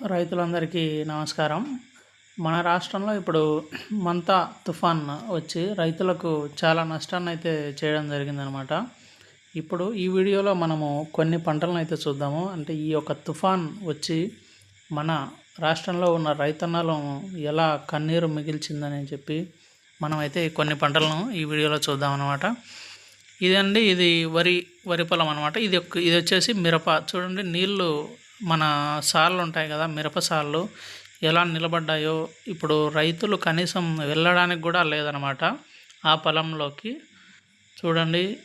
రైతులందరికీ నమస్కారం. మన రాష్ట్రంలో ఇప్పుడు మంతా తుఫాన్ వచ్చి రైతులకు చాలా నష్టాన్ని అయితే చేయడం జరిగిందనమాట. ఇప్పుడు ఈ వీడియోలో మనము కొన్ని పంటలను అయితే చూద్దాము. అంటే ఈ యొక్క తుఫాన్ వచ్చి మన రాష్ట్రంలో ఉన్న రైతన్నలను ఎలా కన్నీరు మిగిల్చిందని చెప్పి మనమైతే కొన్ని పంటలను ఈ వీడియోలో చూద్దాం అనమాట ఇదండి ఇది వరి వరి పొలం అనమాట. ఇది ఒక ఇది వచ్చేసి మిరప. చూడండి నీళ్ళు మన సాళ్ళు ఉంటాయి కదా మిరపసాళ్ళు ఎలా నిలబడ్డాయో ఇప్పుడు రైతులు కనీసం వెళ్ళడానికి కూడా లేదనమాట ఆ పొలంలోకి చూడండి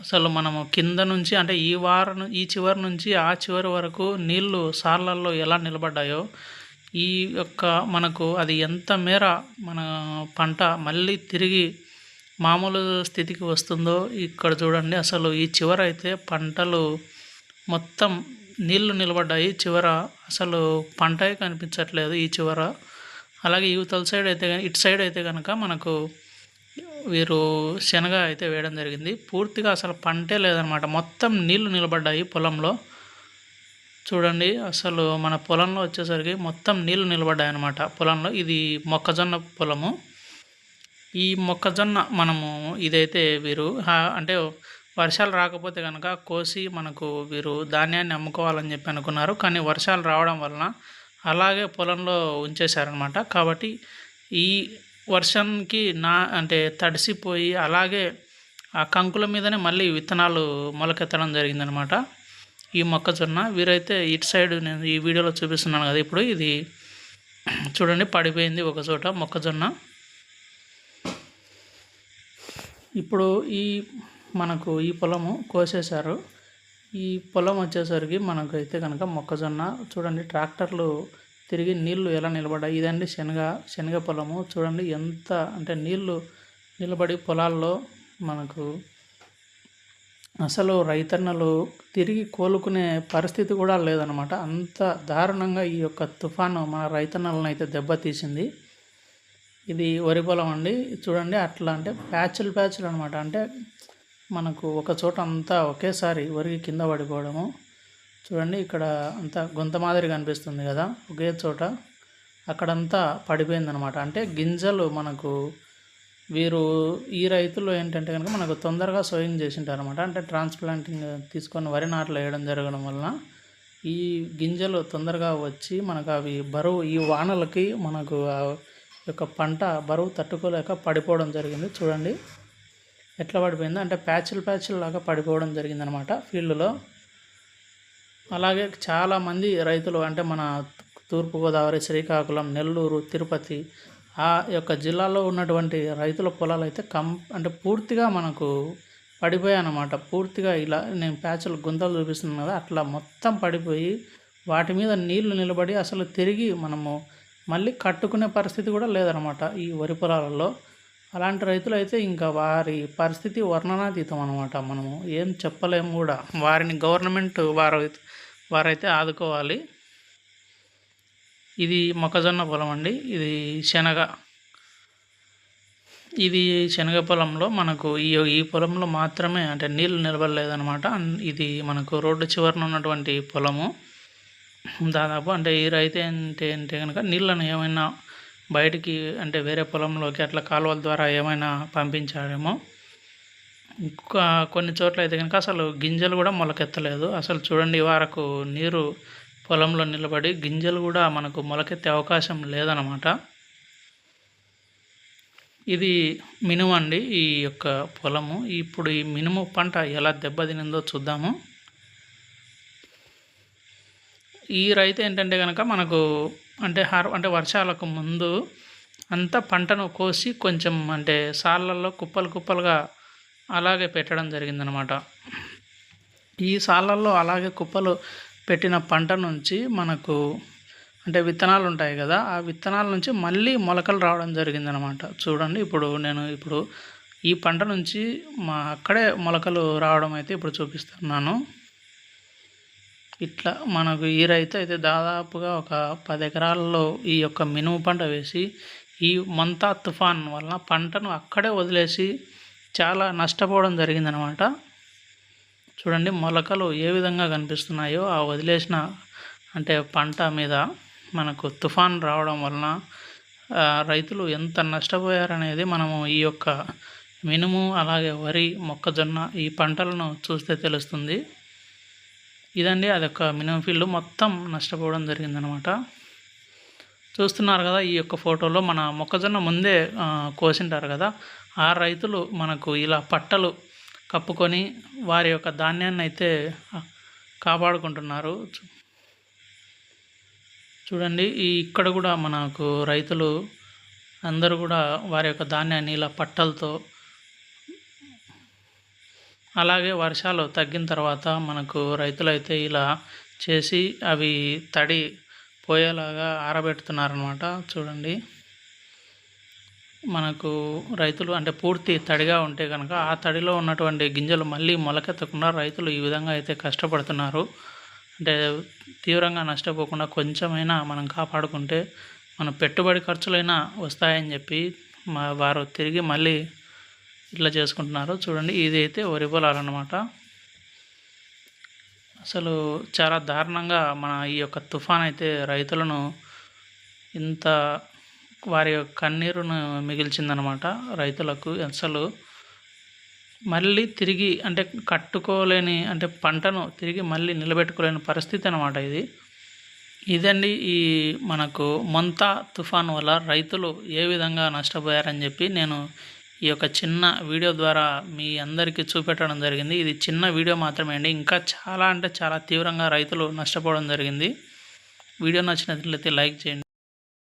అసలు మనము కింద నుంచి అంటే ఈ వారం ఈ చివరి నుంచి ఆ చివరి వరకు నీళ్ళు సార్లల్లో ఎలా నిలబడ్డాయో ఈ యొక్క మనకు అది ఎంత మేర మన పంట మళ్ళీ తిరిగి మామూలు స్థితికి వస్తుందో ఇక్కడ చూడండి. అసలు ఈ చివర అయితే పంటలు మొత్తం నీళ్ళు నిలబడ్డాయి. చివర అసలు పంటే కనిపించట్లేదు ఈ చివర. అలాగే యువతల సైడ్ అయితే ఇటు సైడ్ అయితే కనుక మనకు వీరు శనగ అయితే వేయడం జరిగింది. పూర్తిగా అసలు పంటే లేదనమాట. మొత్తం నీళ్ళు నిలబడ్డాయి పొలంలో. చూడండి అసలు మన పొలంలో వచ్చేసరికి మొత్తం నీళ్ళు నిలబడ్డాయి అనమాట పొలంలో. ఇది మొక్కజొన్న పొలము. ఈ మొక్కజొన్న మనము ఇదైతే వీరు అంటే వర్షాలు రాకపోతే కనుక కోసి మనకు వీరు ధాన్యాన్ని అమ్ముకోవాలని చెప్పి అనుకున్నారు. కానీ వర్షాలు రావడం వలన అలాగే పొలంలో ఉంచేశారనమాట కాబట్టి ఈ వర్షంకి నా అంటే తడిసిపోయి అలాగే ఆ కంకుల మీదనే మళ్ళీ విత్తనాలు మొలకెత్తడం జరిగిందనమాట ఈ మొక్కజొన్న వీరైతే ఇటు సైడ్ నేను ఈ వీడియోలో చూపిస్తున్నాను కదా ఇప్పుడు. ఇది చూడండి పడిపోయింది ఒక చోట మొక్కజొన్న. ఇప్పుడు ఈ మనకు ఈ పొలము కోసేశారు. ఈ పొలం వచ్చేసరికి మనకైతే కనుక మొక్కజొన్న చూడండి ట్రాక్టర్లు తిరిగి నీళ్ళు ఎలా నిలబడ్డాయి. ఇదండి శనగ శనగ పొలము. చూడండి ఎంత అంటే నీళ్ళు నిలబడి పొలాల్లో మనకు అసలు రైతన్నలు తిరిగి కోలుకునే పరిస్థితి కూడా లేదనమాట. అంత దారుణంగా ఈ యొక్క తుఫాను మన రైతన్నలను అయితే దెబ్బతీసింది. ఇది వరి పొలం అండి. చూడండి అట్లా అంటే ప్యాచ్లు ప్యాచ్లు అనమాట. అంటే మనకు ఒక చోట అంతా ఒకేసారి ఒరిగి కింద పడిపోవడము. చూడండి ఇక్కడ అంతా గుంత మాదిరి కనిపిస్తుంది కదా. ఒకే చోట అక్కడంతా పడిపోయిందనమాట. అంటే గింజలు మనకు వీరు ఈ రైతులు ఏంటంటే కనుక మనకు తొందరగా సోయింగ్ చేసింటారు అనమాట అంటే ట్రాన్స్ప్లాంటింగ్ తీసుకొని వరి నాట్లు వేయడం జరగడం వలన ఈ గింజలు తొందరగా వచ్చి మనకు అవి బరువు ఈ వానలకి మనకు యొక్క పంట బరువు తట్టుకోలేక పడిపోవడం జరిగింది. చూడండి ఎట్లా పడిపోయిందో అంటే ప్యాచ్లు ప్యాచ్లు లాగా పడిపోవడం జరిగిందనమాట ఫీల్డ్లో. అలాగే చాలామంది రైతులు అంటే మన తూర్పుగోదావరి శ్రీకాకుళం నెల్లూరు తిరుపతి ఆ యొక్క జిల్లాలో ఉన్నటువంటి రైతుల పొలాలు అయితే కం అంటే పూర్తిగా మనకు పడిపోయాయి పూర్తిగా ఇలా నేను ప్యాచులు గుంతలు చూపిస్తున్నాను కదా అట్లా మొత్తం పడిపోయి వాటి మీద నీళ్ళు నిలబడి అసలు తిరిగి మనము మళ్ళీ కట్టుకునే పరిస్థితి కూడా లేదనమాట ఈ వరి పొలాలలో. అలాంటి రైతులు అయితే ఇంకా వారి పరిస్థితి వర్ణనాతీతం అనమాట మనము ఏం చెప్పలేము కూడా. వారిని గవర్నమెంట్ వారు వారైతే ఆదుకోవాలి. ఇది మొక్కజొన్న పొలం అండి. ఇది శనగ. ఇది శనగ పొలంలో మనకు ఈ ఈ పొలంలో మాత్రమే అంటే నీళ్ళు నిలబడలేదనమాట ఇది మనకు రోడ్డు చివరన ఉన్నటువంటి పొలము. దాదాపు అంటే ఈ రైతు ఏంటి అంటే కనుక నీళ్ళను ఏమైనా బయటికి అంటే వేరే పొలంలోకి అట్లా కాలువల ద్వారా ఏమైనా పంపించారేమో. ఇంకా కొన్ని చోట్ల అయితే కనుక అసలు గింజలు కూడా మొలకెత్తలేదు. అసలు చూడండి వరకు నీరు పొలంలో నిలబడి గింజలు కూడా మనకు మొలకెత్తే అవకాశం లేదనమాట ఇది మినుము అండి ఈ యొక్క పొలము. ఇప్పుడు ఈ మినుము పంట ఎలా దెబ్బతినిందో చూద్దాము. ఈ రైతు ఏంటంటే కనుక మనకు అంటే హార్ అంటే వర్షాలకు ముందు అంతా పంటను కోసి కొంచెం అంటే సాళ్ళల్లో కుప్పలు కుప్పలుగా అలాగే పెట్టడం జరిగిందనమాట. ఈ సాళ్ళల్లో అలాగే కుప్పలు పెట్టిన పంట నుంచి మనకు అంటే విత్తనాలు ఉంటాయి కదా ఆ విత్తనాల నుంచి మళ్ళీ మొలకలు రావడం జరిగిందనమాట. చూడండి ఇప్పుడు నేను ఇప్పుడు ఈ పంట నుంచి మా అక్కడే మొలకలు రావడం అయితే ఇప్పుడు చూపిస్తున్నాను. ఇట్లా మనకు ఈ రైతు అయితే దాదాపుగా ఒక పది ఎకరాల్లో ఈ యొక్క మినుము పంట వేసి ఈ మంతా తుఫాన్ వలన పంటను అక్కడే వదిలేసి చాలా నష్టపోవడం జరిగిందనమాట చూడండి మొలకలు ఏ విధంగా కనిపిస్తున్నాయో ఆ వదిలేసిన అంటే పంట మీద మనకు తుఫాన్ రావడం వలన రైతులు ఎంత నష్టపోయారనేది మనము ఈ యొక్క మినుము అలాగే వరి మొక్కజొన్న ఈ పంటలను చూస్తే తెలుస్తుంది. ఇదండి అదొక మినిమం ఫీల్డ్. మొత్తం నష్టపోవడం జరిగిందనమాట. చూస్తున్నారు కదా ఈ యొక్క ఫోటోలో మన మొక్కజొన్న ముందే కోసింటారు కదా ఆ రైతులు మనకు ఇలా పట్టలు కప్పుకొని వారి యొక్క ధాన్యాన్ని అయితే కాపాడుకుంటున్నారు. చూడండి ఈ ఇక్కడ కూడా మనకు రైతులు అందరూ కూడా వారి యొక్క ధాన్యాన్ని ఇలా పట్టలతో అలాగే వర్షాలు తగ్గిన తర్వాత మనకు రైతులైతే ఇలా చేసి అవి తడి పోయేలాగా ఆరబెడుతున్నారనమాట చూడండి. మనకు రైతులు అంటే పూర్తి తడిగా ఉంటే కనుక ఆ తడిలో ఉన్నటువంటి గింజలు మళ్ళీ మొలకెత్తకుండా రైతులు ఈ విధంగా అయితే కష్టపడుతున్నారు. అంటే తీవ్రంగా నష్టపోకుండా కొంచెమైనా మనం కాపాడుకుంటే మన పెట్టుబడి ఖర్చులైనా వస్తాయని చెప్పి మా వారు తిరిగి మళ్ళీ ఇట్లా చేసుకుంటున్నారు చూడండి. ఇది అయితే వరి పొలాలు అసలు చాలా దారుణంగా మన ఈ యొక్క తుఫాన్ అయితే రైతులను ఇంత వారి యొక్క కన్నీరును మిగిల్చిందనమాట రైతులకు. అసలు మళ్ళీ తిరిగి అంటే కట్టుకోలేని అంటే పంటను తిరిగి మళ్ళీ నిలబెట్టుకోలేని పరిస్థితి అనమాట ఇది. ఇదండి ఈ మనకు మంతా తుఫాన్ వల్ల రైతులు ఏ విధంగా నష్టపోయారని చెప్పి నేను ఈ యొక్క చిన్న వీడియో ద్వారా మీ అందరికీ చూపెట్టడం జరిగింది. ఇది చిన్న వీడియో మాత్రమే అండి. ఇంకా చాలా అంటే చాలా తీవ్రంగా రైతులు నష్టపోవడం జరిగింది. వీడియో నచ్చినట్లయితే లైక్ చేయండి.